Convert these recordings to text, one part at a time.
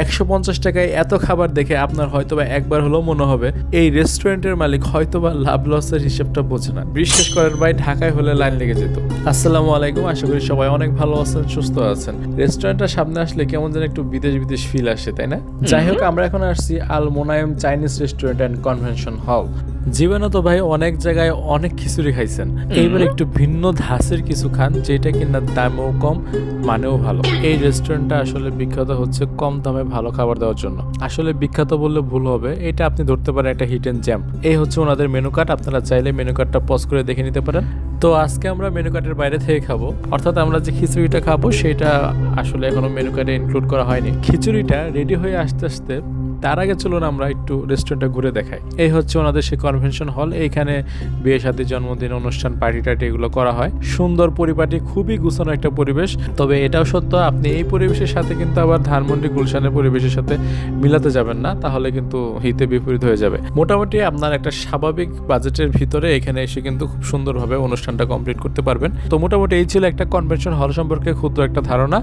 একশো পঞ্চাশ টাকায় এত খাবার দেখে আপনার হয়তোবা একবার হলেও মনে হবে এই রেস্টুরেন্টের মালিক হয়তোবা লাভ লসের হিসেবটা বোঝে না। বিশ্বাস করেন ভাই ঢাকায় হলে লাইন লেগে যেত। আসসালামু আলাইকুম আশা করি সবাই অনেক ভালো আছেন সুস্থ আছেন। রেস্টুরেন্টটা সামনে আসলে কেমন যেন একটু বিদেশ বিদেশ ফিল আসে তাই না? যাই হোক আমরা এখন আসছি Al Monayem Chinese restaurant and convention hall. জীবনে তো ভাই অনেক জায়গায় অনেক খিচুড়ি খাইছেন। এইবার একটু ভিন্ন ধাঁচের কিছু খান যেটা কিনা দামেও কম মানেও ভালো। এই রেস্টুরেন্টটা আসলে বিখ্যাত হচ্ছে কম দামে ভালো খাবার দেওয়ার জন্য। আসলে বিখ্যাত বললে ভুল হবে এটা আপনি ধরতে পারেন একটা হিডেন জ্যাম এই হচ্ছে ওনাদের মেনু কার্ড আপনারা চাইলে মেনু কার্ডটা পজ করে দেখে নিতে পারেন। তো আজকে আমরা মেনু কার্ডের বাইরে থেকে খাব। অর্থাৎ আমরা যে খিচুড়িটা খাব সেটা আসলে এখনও মেনু কার্ডে ইনক্লুড করা হয়নি। খিচুড়িটা রেডি হয়ে আসতে আসতে তার আগে চলুন আমরা একটু রেস্টুরেন্টটা ঘুরে দেখাই। এই হচ্ছে ওনাদের সেই কনভেনশন হল এইখানে বিয়ে সাথে জন্মদিন অনুষ্ঠান পার্টি টার্টি এগুলো করা হয়। সুন্দর পরিপাটি, খুবই গুছানো একটা পরিবেশ। তবে এটাও সত্য, আপনি এই পরিবেশের সাথে কিন্তু আবার ধানমন্ডি, গুলশানের পরিবেশের সাথে মিলাতে যাবেন না, তাহলে কিন্তু হিতে বিপরীত হয়ে যাবে। মোটামুটি আপনার একটা স্বাভাবিক বাজেটের ভিতরে এখানে এসে কিন্তু খুব সুন্দরভাবে অনুষ্ঠানটা কমপ্লিট করতে পারবেন। তো মোটামুটি এই ছিল একটা কনভেনশন হল সম্পর্কে ক্ষুদ্র একটা ধারণা।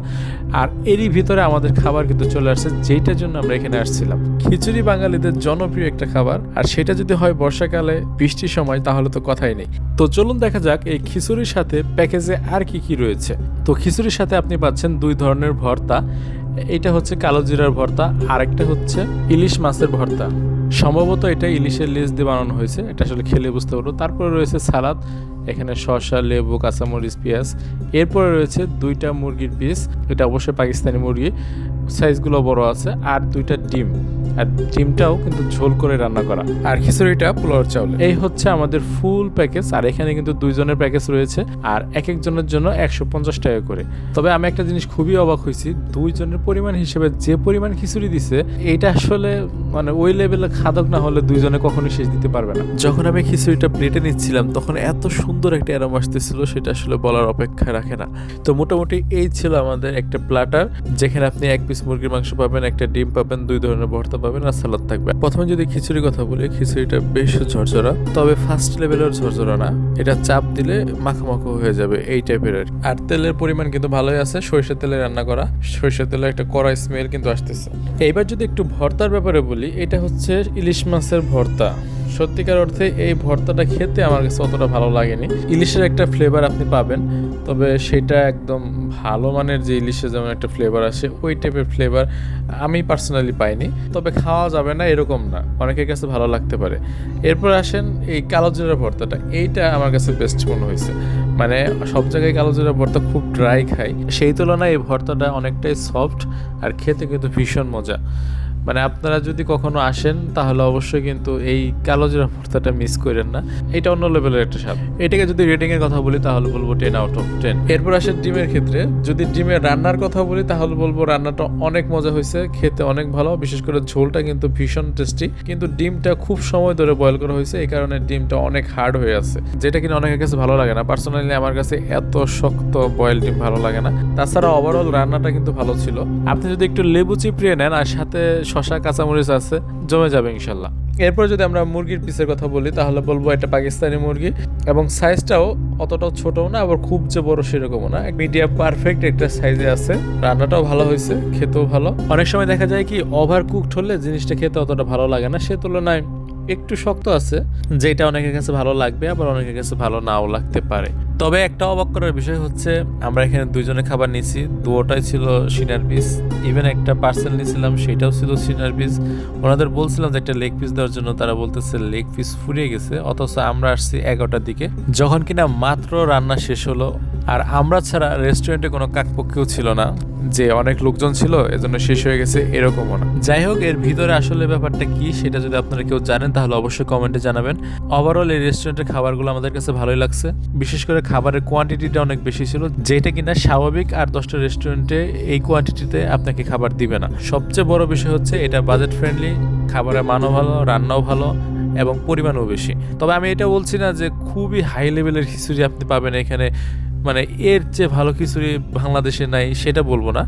আর এরই ভিতরে আমাদের খাবার কিন্তু চলে আসছে, যেইটার জন্য আমরা এখানে আসছিলাম। খিচুড়ি বাঙালিদের জনপ্রিয় একটা খাবার, আর সেটা যদি হয় বর্ষাকালে বৃষ্টির সময়, তাহলে তো কথাই নেই। তো চলুন দেখা যাক এই খিচুড়ির সাথে প্যাকেজে আর কি কি রয়েছে। তো খিচুড়ির সাথে আপনি পাচ্ছেন দুই ধরনের ভর্তা। এটা হচ্ছে কালো জিরার ভর্তা, আরেকটা হচ্ছে ইলিশ মাছের ভর্তা। সম্ভবত এটা ইলিশের লেজ দিয়ে বানানো হয়েছে, এটা আসলে খেলে বুঝতে পারব। তারপরে রয়েছে সালাদ, এখানে শসা, লেবু, কাঁচামরিচ, পেঁয়াজ। এরপরে রয়েছে দুইটা মুরগির পিস, এটা অবশ্যই পাকিস্তানি মুরগি, সাইজগুলো বড় আছে, আর দুইটা ডিম। আর ডিমটাও কিন্তু ঝোল করে রান্না করা। আর খিচুড়িটা পোলাওর চাউল। এই হচ্ছে আমাদের ফুল প্যাকেজ আর এখানে কিন্তু দুইজনের প্যাকেজ রয়েছে আর এক একজনের জন্য একশো পঞ্চাশ টাকা করে। তবে আমি একটা জিনিস খুবই অবাক হয়েছি দুইজনের পরিমাণ হিসেবে যে পরিমাণ খিচুড়ি দিছে এটা আসলে মানে ওই লেভেলে খাদক না হলে দুইজনে কখনোই শেষ দিতে পারবে না। যখন আমি খিচুড়িটা প্লেটে নিচ্ছিলাম তখন এত সুন্দর একটা অ্যারাম আসতেছিল সেটা আসলে বলার অপেক্ষা রাখে না। তো মোটামুটি এই ছিল আমাদের একটা প্লাটার যেখানে আপনি এক পিস মুরগির মাংস পাবেন একটা ডিম পাবেন দুই ধরনের ভর্তা পাবেন। আর সালাদ থাকবে। প্রথমে যদি খিচুড়ির কথা বলি খিচুড়িটা বেশ ঝরঝরা তবে ফার্স্ট লেভেলের ঝরঝরা না। এটা চাপ দিলে মাখামাখো মাখো হয়ে যাবে এই টাইপের আর। আর তেলের পরিমাণ কিন্তু ভালোই আছে সরিষার তেলে রান্না করা। সরিষার তেলে একটা কড়া স্মেল কিন্তু আসতেছে। এইবার যদি একটু ভর্তার ব্যাপারে বলি এটা হচ্ছে ইলিশ মাছের ভর্তা। সত্যিকার অর্থে এই ভর্তাটা খেতে আমার কাছে অতটা ভালো লাগেনি। ইলিশের একটা ফ্লেভার আপনি পাবেন, তবে সেটা একদম ভালো মানের যে ইলিশের যেমন একটা ফ্লেভার আসে, ওই টাইপের ফ্লেভার আমি পার্সোনালি পাইনি। তবে খাওয়া যাবে না, এরকম না। অনেকের কাছে ভালো লাগতে পারে। এরপর আসেন এই কালো জিরা ভর্তাটা। এইটা আমার কাছে বেস্ট মনে হয়েছে। মানে সব জায়গায় কালো জিরা ভর্তা খুব ড্রাই খাই। সেই তুলনায় এই ভর্তাটা অনেকটাই সফট আর খেতে কিন্তু ভীষণ মজা। মানে আপনারা যদি কখনো আসেন, তাহলে অবশ্যই কিন্তু এই কালো জিরা ভর্তাটা মিস করেন না। এটা অন্য লেভেলের একটা স্বাদ। এটাকে যদি রেটিং এর কথা বলি, তাহলে বলব টেন আউট অফ টেন এরপর আসে ডিমের ক্ষেত্রে। যদি ডিমের রান্নার কথা বলি, তাহলে বলব রান্নাটা অনেক মজা হয়েছে, খেতে অনেক ভালো। বিশেষ করে ঝোলটা কিন্তু ভীষণ টেস্টি কিন্তু ডিমটা খুব সময় ধরে বয়েল করা হয়েছে, এই কারণে ডিমটা অনেক হার্ড হয়ে আছে। যেটা কিনা অনেকের কাছে ভালো লাগে না। পার্সোনালি আমার কাছে এত শক্ত বয়েল ডিম ভালো লাগে না। তাছাড়া ওভারঅল রান্নাটা কিন্তু ভালো ছিল। আপনি যদি একটু লেবু চিপড়িয়ে নেন, আর সাথে শশা কাঁচামরিচ আছে, জমে যাবে ইনশাল্লাহ। এরপর যদি আমরা মুরগির পিসের কথা বলি, তাহলে বলব এটা পাকিস্তানি মুরগি এবং সাইজটাও অতটাও ছোটও না, আবার খুব যে বড় সেরকমও না। মিডিয়াম পারফেক্ট একটা সাইজে আছে। রান্নাটাও ভালো হয়েছে, খেতেও ভালো। অনেক সময় দেখা যায় কি ওভার কুকড হলে জিনিসটা খেতে অতটা ভালো লাগে না, সে তুলনায় একটু শক্ত আছে, যেটা অনেকের কাছে ভালো লাগবে, আবার অনেকের কাছে ভালো নাও লাগতে পারে। তবে একটা অবাক করার বিষয় হচ্ছে, আমরা এখানে দুইজনে খাবার নিয়েছি দুটোটাই ছিল সিনার পিস। ইভেন একটা পার্সেল নিয়েছিলাম সেটাও ছিল সিনার পিস। ওনাদের বলছিলাম যে একটা লেগ পিস দেওয়ার জন্য, তারা বলতেছে লেগ পিস ফুরিয়ে গেছে, অথচ আমরা আসছি এগারোটার দিকে। যখন কিনা মাত্র রান্না শেষ হলো আর আমরা ছাড়া রেস্টুরেন্টে কোনো কাকপক্ষেও ছিল না, যে অনেক লোকজন ছিল, এজন্য শেষ হয়ে গেছে এরকমও না। যাই হোক, এর ভিতরে আসলে ব্যাপারটা কি সেটা যদি আপনারা কেউ জানেন, তাহলে অবশ্যই কমেন্টে জানাবেন। ওভারঅল এই রেস্টুরেন্টের খাবারগুলো আমাদের কাছে ভালোই লাগছে। বিশেষ করে খাবারের কোয়ান্টিটিটা অনেক বেশি ছিল, যেটা কিনা স্বাভাবিক আর দশটা রেস্টুরেন্টে এই কোয়ান্টিটিতে আপনাকে খাবার দিবে না। সবচেয়ে বড় বিষয় হচ্ছে, এটা বাজেট ফ্রেন্ডলি খাবারের মানও ভালো, রান্নাও ভালো, এবং পরিমাণও বেশি। তবে আমি এটা বলছি না যে খুবই হাই লেভেলের খিচুড়ি আপনি পাবেন এখানে। মানে এর চেয়ে ভালো কিছুই বাংলাদেশে নাই, সেটা বলব না।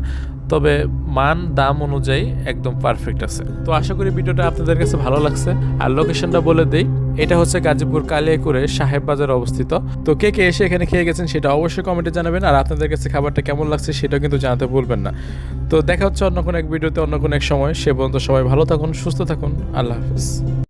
তবে মান, দাম অনুযায়ী একদম পারফেক্ট আছে। তো আশা করি ভিডিওটা আপনাদের কাছে ভালো লাগছে। আর লোকেশনটা বলে দেই, এটা হচ্ছে গাজীপুর কালিয়াকুরে সাহেব বাজার অবস্থিত। তো কে কে এসে এখানে খেয়ে গেছেন সেটা অবশ্যই কমেন্টে জানাবেন। আর আপনাদের কাছে খাবারটা কেমন লাগছে সেটাও কিন্তু জানাতে ভুলবেন না। তো দেখা হচ্ছে অন্য কোনো এক ভিডিওতে, অন্য কোনো এক সময়। সে পর্যন্ত সবাই ভালো থাকুন, সুস্থ থাকুন। আল্লাহ হাফিজ।